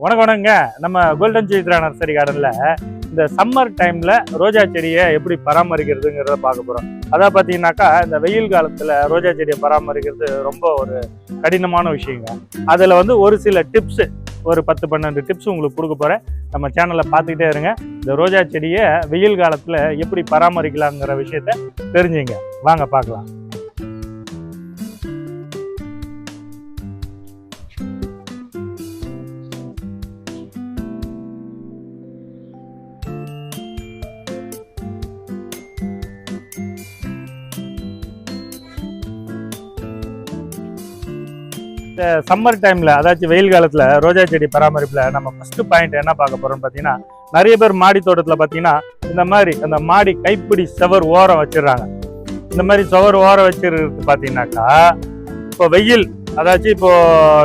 வணக்கம் வணக்கங்க நம்ம கோல்டன் சித்ரா நர்சரி கார்டனில் இந்த சம்மர் டைமில் ரோஜா செடியை எப்படி பராமரிக்கிறதுங்கிறத பார்க்க போகிறோம் அதான் பார்த்தீங்கன்னாக்கா இந்த வெயில் காலத்தில் ரோஜா செடியை பராமரிக்கிறது ரொம்ப ஒரு கடினமான விஷயங்க. அதில் வந்து ஒரு சில டிப்ஸு ஒரு பத்து பன்னெண்டு டிப்ஸ் உங்களுக்கு கொடுக்க போகிறேன் நம்ம சேனலை பார்த்துக்கிட்டே இருங்க. இந்த ரோஜா செடியை வெயில் காலத்தில் எப்படி பராமரிக்கலாங்கிற விஷயத்த தெரிஞ்சுங்க. வாங்க பார்க்கலாம். இந்த சம்மர் டைமில் அதாச்சும் வெயில் காலத்தில் ரோஜா செடி பராமரிப்பில் நம்ம ஃபஸ்ட்டு பாயிண்ட் என்ன பார்க்க போகிறோம்னு பார்த்தீங்கன்னா நிறைய பேர் மாடி தோட்டத்தில் பார்த்தீங்கன்னா இந்த மாதிரி அந்த மாடி கைப்பிடி செவர் ஓரம் வச்சிடுறாங்க. இந்த மாதிரி சவர் ஓரம் வச்சுருக்கு பார்த்தீங்கன்னாக்கா இப்போ வெயில் அதாச்சும் இப்போ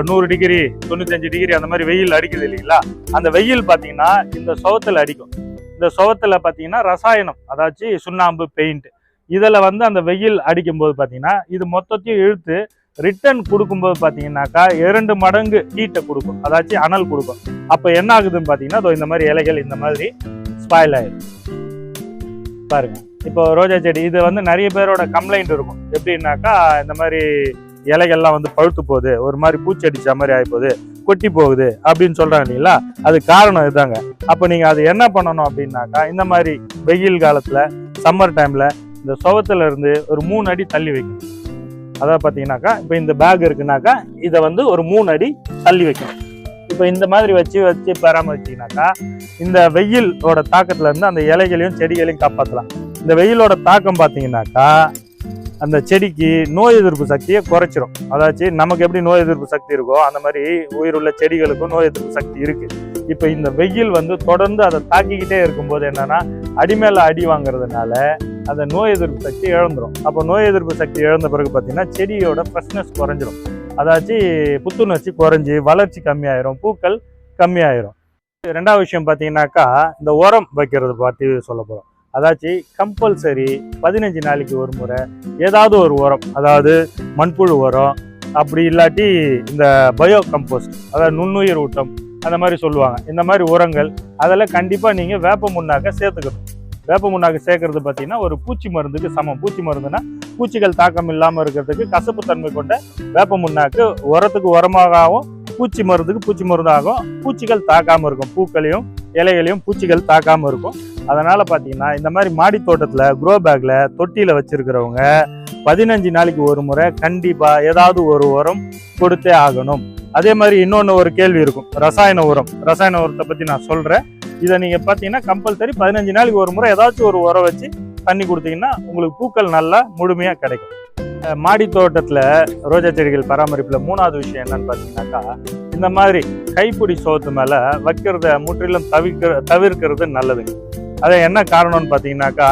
நூறு டிகிரி தொண்ணூத்தஞ்சு டிகிரி அந்த மாதிரி வெயில் அடிக்குது இல்லைங்களா? அந்த வெயில் பார்த்தீங்கன்னா இந்த சுவத்தில் அடிக்கும். இந்த சுவத்தில் பார்த்தீங்கன்னா ரசாயனம் அதாச்சும் சுண்ணாம்பு பெயிண்ட் இதில் வந்து அந்த வெயில் அடிக்கும்போது பார்த்தீங்கன்னா இது மொத்தத்தையும் இழுத்து ரிட்டர்ன் கொடுக்கும்போது பார்த்தீங்கன்னாக்கா இரண்டு மடங்கு ஹீட்டை கொடுக்கும். அதாச்சும் அனல் கொடுக்கும். அப்போ என்ன ஆகுதுன்னு பார்த்தீங்கன்னா இந்த மாதிரி இலைகள் இந்த மாதிரி ஸ்பாயில் ஆயிடும் பாருங்க. இப்போ ரோஜா செடி இது வந்து நிறைய பேரோட கம்ப்ளைண்ட் இருக்கும். எப்படின்னாக்கா இந்த மாதிரி இலைகள்லாம் வந்து பழுத்து போகுது. ஒரு மாதிரி பூச்சடிச்ச மாதிரி ஆகி போகுது. கொட்டி போகுது அப்படின்னு சொல்கிறாங்க இல்லைங்களா? அது காரணம் இதுதாங்க. அப்போ நீங்கள் அது என்ன பண்ணணும் அப்படின்னாக்கா இந்த மாதிரி வெயில் காலத்தில் சம்மர் டைமில் இந்த சுவத்துல இருந்து ஒரு மூணு அடி தள்ளி வைக்கணும். அதாவது பார்த்தீங்கன்னாக்கா இப்போ இந்த பேக் இருக்குனாக்கா இதை வந்து ஒரு மூணு அடி தள்ளி வைக்கணும். இப்போ இந்த மாதிரி வச்சு வச்சு பராமரிச்சிங்கனாக்கா இந்த வெயிலோட தாக்கத்துலேருந்து அந்த இலைகளையும் செடிகளையும் காப்பாற்றலாம் இந்த வெயிலோட தாக்கம் பார்த்தீங்கன்னாக்கா அந்த செடிக்கு நோய் எதிர்ப்பு சக்தியை குறைச்சிரும். அதாச்சு நமக்கு எப்படி நோய் எதிர்ப்பு சக்தி இருக்கோ அந்த மாதிரி உயிருள்ள செடிகளுக்கும் நோய் எதிர்ப்பு சக்தி இருக்குது இப்போ இந்த வெயில் வந்து தொடர்ந்து அதை தாக்கிக்கிட்டே இருக்கும்போது என்னென்னா அடிமேல அடி வாங்குறதுனால அந்த நோய் எதிர்ப்பு சக்தி இழந்துடும் அப்போ நோய் எதிர்ப்பு சக்தி இழந்த பிறகு பார்த்தீங்கன்னா செடியோட ஃப்ரெஷ்னஸ் குறைஞ்சிரும். அதாச்சும் புத்துணர்ச்சி குறைஞ்சி வளர்ச்சி கம்மியாயிரும் பூக்கள் கம்மியாயிரும். ரெண்டாவது விஷயம் பார்த்தீங்கன்னாக்கா இந்த உரம் வைக்கிறது பற்றி சொல்ல போகிறோம் அதாச்சும் கம்பல்சரி பதினஞ்சு நாளைக்கு ஒரு முறை ஏதாவது ஒரு உரம் அதாவது மண்புழு உரம் அப்படி இல்லாட்டி இந்த பயோ கம்போஸ்ட் அதாவது நுண்ணுயிர் ஊட்டம் அந்த மாதிரி சொல்லுவாங்க. இந்த மாதிரி உரங்கள் அதெல்லாம் கண்டிப்பாக நீங்கள் வேப்ப முன்னாக்க சேர்த்துக்கணும். வேப்ப முன்னாக்கு சேர்க்கறது பார்த்தீங்கன்னா ஒரு பூச்சி மருந்துக்கு சமம். பூச்சி மருந்துன்னா பூச்சிகள் தாக்கம் இல்லாமல் இருக்கிறதுக்கு கசப்பு தன்மை கொண்ட வேப்ப முன்னாக்கு உரத்துக்கு உரமாகவும் பூச்சி மருந்துக்கு பூச்சி மருந்தாகும் பூச்சிகள் தாக்காமல் இருக்கும். பூக்களையும் இலைகளையும் பூச்சிகள் தாக்காமல் இருக்கும். அதனால் பார்த்தீங்கன்னா இந்த மாதிரி மாடி தோட்டத்தில் க்ரோ பேக்கில் தொட்டியில் வச்சுருக்கிறவங்க பதினஞ்சு நாளைக்கு ஒரு முறை கண்டிப்பாக ஏதாவது ஒரு உரம் கொடுத்தே ஆகணும். அதே மாதிரி இன்னொன்று ஒரு கேள்வி இருக்கும். ரசாயன உரம். ரசாயன உரத்தை பற்றி நான் சொல்கிறேன் இதை நீங்கள் பார்த்தீங்கன்னா கம்பல்சரி பதினஞ்சு நாளைக்கு ஒரு முறை ஏதாச்சும் ஒரு உரம் வச்சு தண்ணி கொடுத்தீங்கன்னா உங்களுக்கு பூக்கள் நல்லா முழுமையாக கிடைக்கும். மாடி தோட்டத்தில் ரோஜா செடிகள் பராமரிப்பில் மூணாவது விஷயம் என்னன்னு பார்த்தீங்கன்னாக்கா இந்த மாதிரி கைப்பிடி சோத்து மேலே வைக்கிறத முற்றிலும் தவிர்க்கிற தவிர்க்கிறது நல்லதுங்க அது என்ன காரணம்னு பார்த்தீங்கன்னாக்கா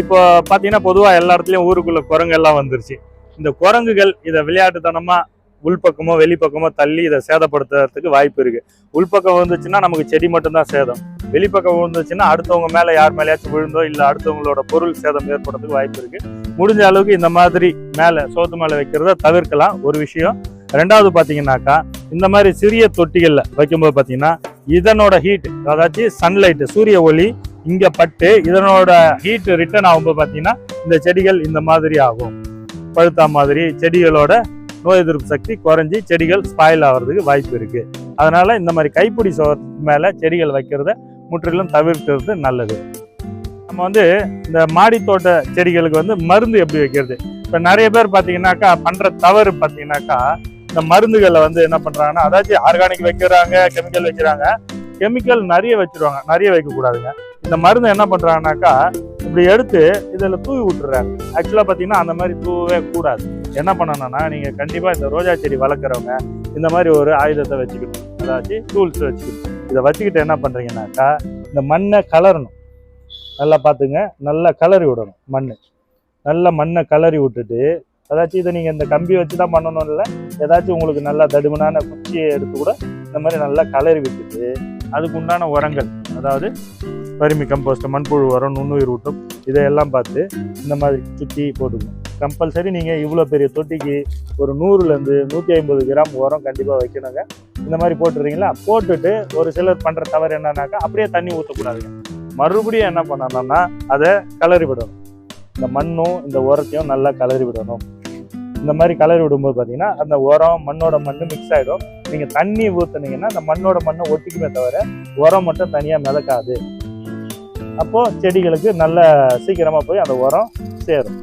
இப்போ பார்த்தீங்கன்னா பொதுவாக எல்லா இடத்துலையும் ஊருக்குள்ளே குரங்கு எல்லாம் வந்துருச்சு. இந்த குரங்குகள் இதை விளையாட்டுத்தனமாக உள்பக்கமோ வெளிப்பக்கமோ தள்ளி இதை சேதப்படுத்துறதுக்கு வாய்ப்பு இருக்குது உள்பக்கம் வந்துச்சுன்னா நமக்கு செடி மட்டும்தான் சேதம். வெளிப்பக்கம் விழுந்துச்சுன்னா அடுத்தவங்க மேலே யார் மேலேயாச்சும் விழுந்தோ இல்லை அடுத்தவங்களோட பொருள் சேதம் ஏற்படுறதுக்கு வாய்ப்பு இருக்குது முடிஞ்ச அளவுக்கு இந்த மாதிரி மேலே சோத்து மேலே வைக்கிறத தவிர்க்கலாம். ஒரு விஷயம். ரெண்டாவது பார்த்தீங்கன்னாக்கா இந்த மாதிரி சிறிய தொட்டிகளில் வைக்கும்போது பார்த்தீங்கன்னா இதனோட ஹீட் அதாச்சும் சன்லைட் சூரிய ஒளி இங்கே பட்டு இதனோட ஹீட் ரிட்டர்ன் ஆகும்போது பார்த்தீங்கன்னா இந்த செடிகள் இந்த மாதிரி ஆகும். பழுத்தா மாதிரி செடிகளோட நோய் எதிர்ப்பு சக்தி குறைஞ்சி செடிகள் ஸ்பாயில் ஆகிறதுக்கு வாய்ப்பு இருக்குது அதனால் இந்த மாதிரி கைப்பிடி சோத்துக்கு மேலே செடிகள் வைக்கிறத முற்றிலும் தவிர்க்கிறது நல்லது. நம்ம வந்து இந்த மாடி தோட்ட செடிகளுக்கு வந்து மருந்து எப்படி வைக்கிறது? இப்போ நிறைய பேர் பார்த்தீங்கன்னாக்கா பண்ணுற தவறு பார்த்தீங்கன்னாக்கா இந்த மருந்துகளை வந்து என்ன பண்ணுறாங்கன்னா அதாச்சும் ஆர்கானிக் வைக்கிறாங்க கெமிக்கல் வைக்கிறாங்க. கெமிக்கல் நிறைய வச்சுருவாங்க. நிறைய வைக்கக்கூடாதுங்க இந்த மருந்து என்ன பண்ணுறாங்கனாக்கா இப்படி எடுத்து இதில் தூவி விட்டுறாங்க. ஆக்சுவலாக பார்த்தீங்கன்னா அந்த மாதிரி தூவவே கூடாது. என்ன பண்ணணும்னா நீங்கள் கண்டிப்பாக இந்த ரோஜா செடி வளர்க்குறவங்க இந்த மாதிரி ஒரு ஆயுதத்தை வச்சுக்கணும். அதாச்சு டூல்ஸ் வச்சுக்கணும். இதை வச்சுக்கிட்டு என்ன பண்ணுறீங்கன்னாக்கா இந்த மண்ணை கலரணும். நல்லா பார்த்துங்க. நல்லா கலரி விடணும் மண் நல்லா மண்ணை கலரி விட்டுட்டு அதாச்சும் இதை நீங்கள் இந்த கம்பி வச்சு தான் பண்ணணும் இல்லை ஏதாச்சும் உங்களுக்கு நல்லா தடுமனான குச்சியை எடுத்து கூட இந்த மாதிரி நல்லா கலரி விட்டுட்டு அதுக்கு உண்டான உரங்கள் அதாவது வறுமை கம்போஸ்ட் மண்புழு உரம் நுண்ணுயிர் ஊட்டம் இதையெல்லாம் பார்த்து இந்த மாதிரி சுற்றி போட்டுக்கணும். கம்பல்சரி நீங்கள் இவ்வளோ பெரிய தொட்டிக்கு ஒரு நூறுலேருந்து நூற்றி ஐம்பது கிராம் உரம் கண்டிப்பாக வைக்கணுங்க. இந்த மாதிரி போட்டுறீங்களா? போட்டுட்டு ஒரு சிலர் பண்ணுற தவறு என்னன்னாக்கா அப்படியே தண்ணி ஊற்றக்கூடாதுங்க மறுபடியும் என்ன பண்ணணும்னா அதை கலரி விடணும். இந்த மண்ணும் இந்த உரத்தையும் நல்லா கலரி விடணும். இந்த மாதிரி கலரி விடும்போது பார்த்தீங்கன்னா அந்த உரம் மண்ணோட மண் மிக்ஸ் ஆகிடும் நீங்கள் தண்ணி ஊற்றுனீங்கன்னா அந்த மண்ணோட மண்ணை ஒட்டிக்குமே தவிர உரம் மட்டும் தனியாக மிதக்காது. அப்போது செடிகளுக்கு நல்ல சீக்கிரமாக போய் அந்த உரம் சேரும்.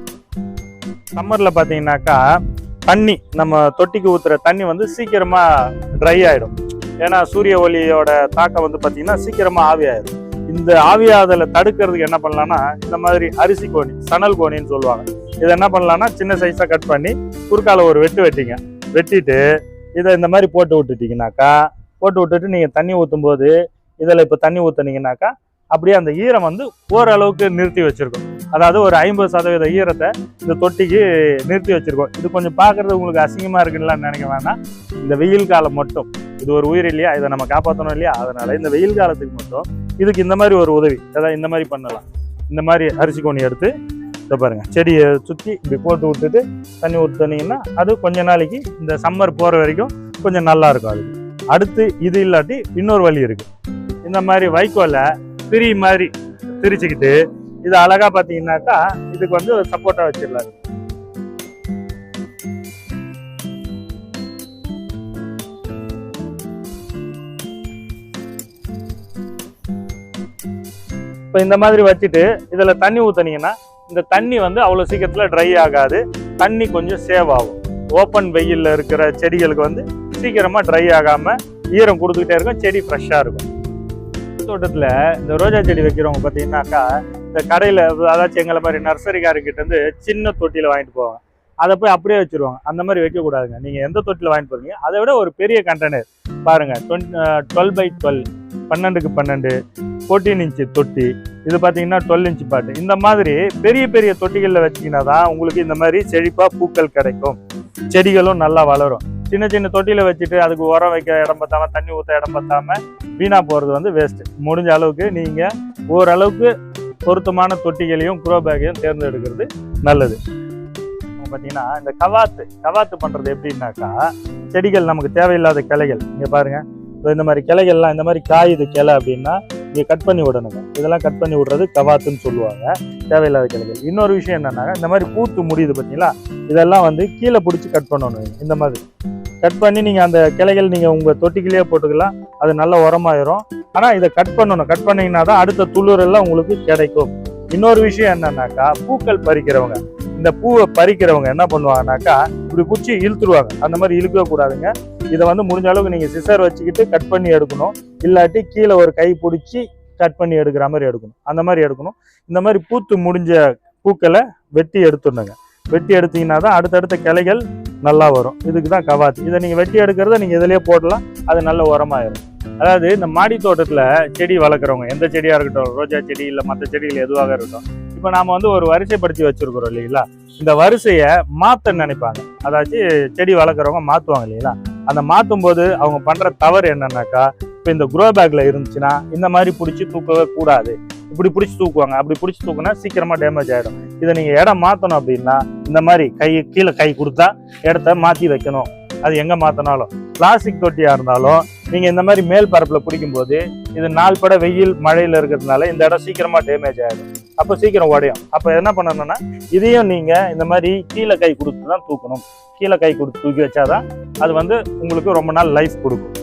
சம்மரில் பார்த்தீங்கன்னாக்கா தண்ணி நம்ம தொட்டிக்கு ஊற்றுற தண்ணி வந்து சீக்கிரமாக ட்ரை ஆகிடும் ஏன்னா சூரிய ஒளியோட தாக்கம் வந்து பார்த்தீங்கன்னா சீக்கிரமாக ஆவியாயிடும் இந்த ஆவியாதலை தடுக்கிறதுக்கு என்ன பண்ணலான்னா இந்த மாதிரி அரிசி கோணி சணல் கோணின்னு சொல்லுவாங்க. இதை என்ன பண்ணலான்னா சின்ன சைஸாக கட் பண்ணி குறுக்கால ஒரு வெட்டு வெட்டிங்க. வெட்டிட்டு இதை இந்த மாதிரி போட்டு விட்டுட்டீங்கனாக்கா போட்டு விட்டுட்டு நீங்கள் தண்ணி ஊற்றும் போது இதில் இப்போ தண்ணி ஊற்றுனீங்கனாக்கா அப்படியே அந்த ஈரம் வந்து ஓரளவுக்கு நிறுத்தி வச்சிருக்கும். அதாவது ஒரு ஐம்பது சதவீத ஈரத்தை இந்த தொட்டிக்கு நிறுத்தி வச்சிருக்கோம். இது கொஞ்சம் பார்க்கறது உங்களுக்கு அசிங்கமா இருக்குன்னு நினைக்க வேணாம். இந்த வெயில் காலம் மட்டும். இது ஒரு உயிர் இல்லையா? இதை நம்ம காப்பாற்றணும் இல்லையா? அதனால இந்த வெயில் காலத்துக்கு மட்டும் இதுக்கு இந்த மாதிரி ஒரு உதவி. அதாவது இந்த மாதிரி பண்ணலாம். இந்த மாதிரி அரிசி கோணி எடுத்து இதை பாருங்க. செடியை சுற்றி இப்படி போட்டு விட்டுட்டு தண்ணி ஊற்றுனீங்கன்னா அது கொஞ்ச நாளைக்கு இந்த சம்மர் போகிற வரைக்கும் கொஞ்சம் நல்லா இருக்கும். அதுக்கு அடுத்து இது இல்லாட்டி இன்னொரு வழி இருக்கு. இந்த மாதிரி வைக்கோலை திரி மாதிரி திரிச்சுக்கிட்டு இது அழகா பார்த்தீங்கன்னாக்கா இதுக்கு வந்து சப்போர்ட்டா வச்சிடலாம் இப்போ இந்த மாதிரி வச்சுட்டு இதுல தண்ணி ஊற்றுனீங்கன்னா இந்த தண்ணி வந்து அவ்வளோ சீக்கிரத்தில் ட்ரை ஆகாது. தண்ணி கொஞ்சம் சேவ் ஆகும். ஓப்பன் வெயில்ல இருக்கிற செடிகளுக்கு வந்து சீக்கிரமா ட்ரை ஆகாம ஈரம் கொடுத்துக்கிட்டே இருக்கும் செடி ஃப்ரெஷ்ஷாக இருக்கும். தோட்டத்தில் இந்த ரோஜா செடி வைக்கிறவங்க பார்த்தீங்கன்னாக்கா இந்த கடையில் அதாச்சும் எங்களை மாதிரி நர்சரிக்காரங்கிட்ட இருந்து சின்ன தொட்டியில் வாங்கிட்டு போவாங்க. அதை போய் அப்படியே வச்சிருவாங்க. அந்த மாதிரி வைக்கக்கூடாதுங்க. நீங்கள் எந்த தொட்டியில் வாங்கிட்டு போறீங்க அதை விட ஒரு பெரிய கண்டெய்னர் பாருங்க டுவெல் பை டுவெல் பன்னெண்டுக்கு பன்னெண்டு ஃபோர்டீன் இன்ச்சு தொட்டி. இது பார்த்தீங்கன்னா டுவெல் இன்ச்சு பாட்டு. இந்த மாதிரி பெரிய பெரிய தொட்டிகளில் வச்சீங்கன்னா தான் உங்களுக்கு இந்த மாதிரி செழிப்பாக பூக்கள் கிடைக்கும். செடிகளும் நல்லா வளரும். சின்ன சின்ன தொட்டியில் வச்சுட்டு அதுக்கு உரம் வைக்க இடம் பத்தாமல் தண்ணி ஊற்ற இடம் பத்தாமல் வீணாக போகிறது வந்து வேஸ்ட்டு முடிஞ்ச அளவுக்கு நீங்கள் ஓரளவுக்கு பொருத்தமான தொட்டிகளையும் குரோ பேக்கையும் தேர்ந்தெடுக்கிறது நல்லது. பார்த்தீங்கன்னா இந்த கவாத்து கவாத்து பண்ணுறது எப்படின்னாக்கா செடிகள் நமக்கு தேவையில்லாத கிளைகள். இங்கே பாருங்கள் இந்த மாதிரி கிளைகள்லாம் இந்த மாதிரி காயுது கிளை அப்படின்னா இங்க கட் பண்ணி விடணுங்க. இதெல்லாம் கட் பண்ணி விடுறது கவாத்துன்னு சொல்லுவாங்க. தேவையில்லாத கிளைகள் இன்னொரு விஷயம் என்னன்னா இந்த மாதிரி பூத்து முடியுது பார்த்தீங்களா? இதெல்லாம் வந்து கீழே பிடிச்சி கட் பண்ணணும். இந்த மாதிரி. கட் பண்ணி நீங்க அந்த கிளைகள் நீங்க உங்க தொட்டிக்கிலேயே போட்டுக்கலாம். அது நல்ல உரமாயிரும். ஆனா இதை கட் பண்ணணும். கட் பண்ணிங்கன்னா தான் அடுத்த துளிரெல்லாம் உங்களுக்கு கிடைக்கும். இன்னொரு விஷயம் என்னன்னாக்கா பூக்கள் பறிக்கிறவங்க. இந்த பூவை பறிக்கிறவங்க என்ன பண்ணுவாங்கனாக்கா இப்படி குச்சி இழுத்துருவாங்க. அந்த மாதிரி இழுக்கவே கூடாதுங்க. இதை வந்து முடிஞ்ச அளவுக்கு நீங்கள் சிசர் வச்சுக்கிட்டு கட் பண்ணி எடுக்கணும். இல்லாட்டி கீழே ஒரு கை பிடிச்சி கட் பண்ணி எடுக்கிற மாதிரி எடுக்கணும். அந்த மாதிரி எடுக்கணும். இந்த மாதிரி பூத்து முடிஞ்ச பூக்களை வெட்டி எடுத்துடணுங்க. வெட்டி எடுத்தீங்கன்னா தான் அடுத்தடுத்த கிளைகள் நல்லா வரும். இதுக்கு தான் கவாத்து. இதை நீங்கள் வெட்டி எடுக்கிறத நீங்கள் இதிலேயே போடலாம். அது நல்ல உரமாயிரும். அதாவது இந்த மாடி தோட்டத்தில் செடி வளர்க்குறவங்க எந்த செடியாக இருக்கட்டும் ரோஜா செடி இல்லை மற்ற செடிகள் எதுவாக இருக்கட்டும் இப்போ நாம வந்து ஒரு வரிசைப்படுத்தி வச்சிருக்கிறோம் இல்லைங்களா? இந்த வரிசையை மாற்ற நினைப்பாங்க. அதாச்சு செடி வளர்க்குறவங்க மாற்றுவாங்க இல்லைங்களா? அந்த மாற்றும் போது அவங்க பண்ணுற தவறு என்னன்னாக்கா இப்போ இந்த குரோ பேக்ல இருந்துச்சுன்னா இந்த மாதிரி பிடிச்சி தூக்கவே கூடாது. இப்படி பிடிச்சி தூக்குவாங்க. அப்படி பிடிச்சி தூக்குனா சீக்கிரமா டேமேஜ் ஆகிடும் இதை நீங்கள் இடம் மாத்தணும் அப்படின்னா இந்த மாதிரி கை கீழே கை கொடுத்தா இடத்த மாத்தி வைக்கணும். அது எங்க மாற்றினாலும் பிளாஸ்டிக் தொட்டியா இருந்தாலும் நீங்க இந்த மாதிரி மேல் பரப்புல பிடிக்கும்போது இது நாள் பட வெயில் மழையில இருக்கிறதுனால இந்த இடம் சீக்கிரமா டேமேஜ் ஆகிடும் அப்போ சீக்கிரம் உடையும். அப்போ என்ன பண்ணணும்னா இதையும் நீங்கள் இந்த மாதிரி கீழே கை கொடுத்து தான் தூக்கணும். கீழே கை கொடுத்து தூக்கி வச்சாதான் அது வந்து உங்களுக்கு ரொம்ப நாள் லைஃப் கொடுக்கும்.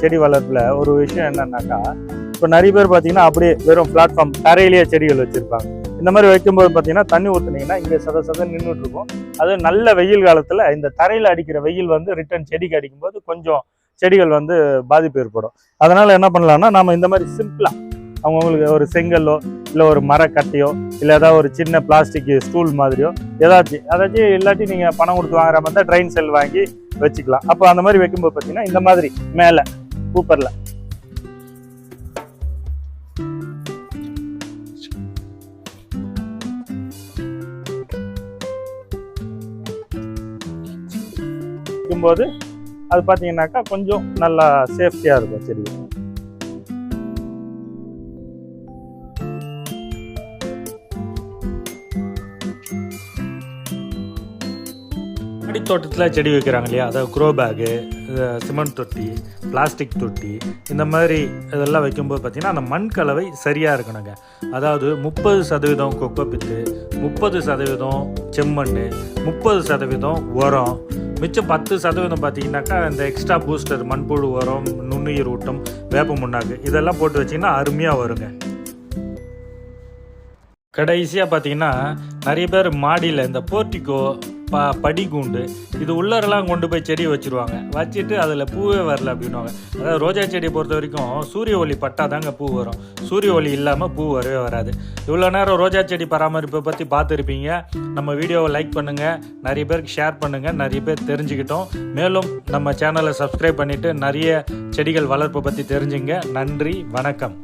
செடி வளர்ப்பில் ஒரு விஷயம் என்னன்னாக்கா இப்போ நிறைய பேர் பார்த்தீங்கன்னா அப்படியே வெறும் பிளாட்ஃபார்ம் தரையிலேயே செடிகள் வச்சிருப்பாங்க. இந்த மாதிரி வைக்கும்போது பார்த்தீங்கன்னா தண்ணி ஊற்றுனீங்கன்னா இங்கே சத சத நின்றுட்டு இருக்கும் அது நல்ல வெயில் காலத்தில் இந்த தரையில் அடிக்கிற வெயில் வந்து ரிட்டர்ன் செடிக்கு அடிக்கும்போது கொஞ்சம் செடிகள் வந்து பாதிப்பு ஏற்படும். அதனால் என்ன பண்ணலாம்னா நம்ம இந்த மாதிரி சிம்பிளாக அவங்கவுங்களுக்கு ஒரு செங்கல்லோ இல்லை ஒரு மரக்கட்டையோ இல்லை ஏதாவது ஒரு சின்ன பிளாஸ்டிக் ஸ்டூல் மாதிரியோ ஏதாச்சும் ஏதாச்சும் இல்லாட்டி நீங்கள் பணம் கொடுத்து வாங்குற மாதிரி தான் ட்ரெயின் செல் வாங்கி வச்சுக்கலாம். அப்போ அந்த மாதிரி வைக்கும்போது பார்த்தீங்கன்னா இந்த மாதிரி மேலே கூப்பரில். வைக்கும்போது அது பார்த்தீங்கன்னாக்கா கொஞ்சம் நல்லா சேஃப்டியாக இருக்கும் செடி மாடி தோட்டத்தில் செடி வைக்கிறாங்க இல்லையா? அதாவது க்ரோ பேகு சிமெண்ட் தொட்டி பிளாஸ்டிக் தொட்டி இந்த மாதிரி இதெல்லாம் வைக்கும்போது பார்த்திங்கன்னா அந்த மண் கலவை சரியாக இருக்கணுங்க. அதாவது முப்பது சதவீதம் கொக்கோ பித்து முப்பது சதவீதம் செம்மண் முப்பது சதவீதம் உரம். மிச்சம் பத்து சதவீதம் பார்த்தீங்கன்னாக்கா இந்த எக்ஸ்ட்ரா பூஸ்டர் மண்புழு உரம் நுண்ணுயிர் ஊட்டம் வேப்ப முன்னாக்கு இதெல்லாம் போட்டு வச்சிங்கன்னா அருமையாக வருங்க. கடைசியாக பார்த்தீங்கன்னா நிறைய பேர் மாடியில் இந்த போர்ட்டிக்கோ ப படிக்கூண்டு இது உள்ளரெல்லாம் கொண்டு போய் செடி வச்சுருவாங்க. வச்சுட்டு அதில் பூவே வரல அப்படின்னுவாங்க. அதாவது ரோஜா செடியை பொறுத்த வரைக்கும் சூரிய ஒளி பட்டா தாங்க பூ வரும். சூரிய ஒளி இல்லாமல் பூ வரவே வராது. இவ்வளோ நேரம் ரோஜா செடி பராமரிப்பை பற்றி பார்த்துருப்பீங்க. நம்ம வீடியோவை லைக் பண்ணுங்கள் நிறைய பேருக்கு ஷேர் பண்ணுங்கள் நிறைய பேர் தெரிஞ்சுக்கிட்டோம். மேலும் நம்ம சேனலை சப்ஸ்கிரைப் பண்ணிவிட்டு நிறைய செடிகள் வளர்ப்பை பற்றி தெரிஞ்சுங்க. நன்றி வணக்கம்.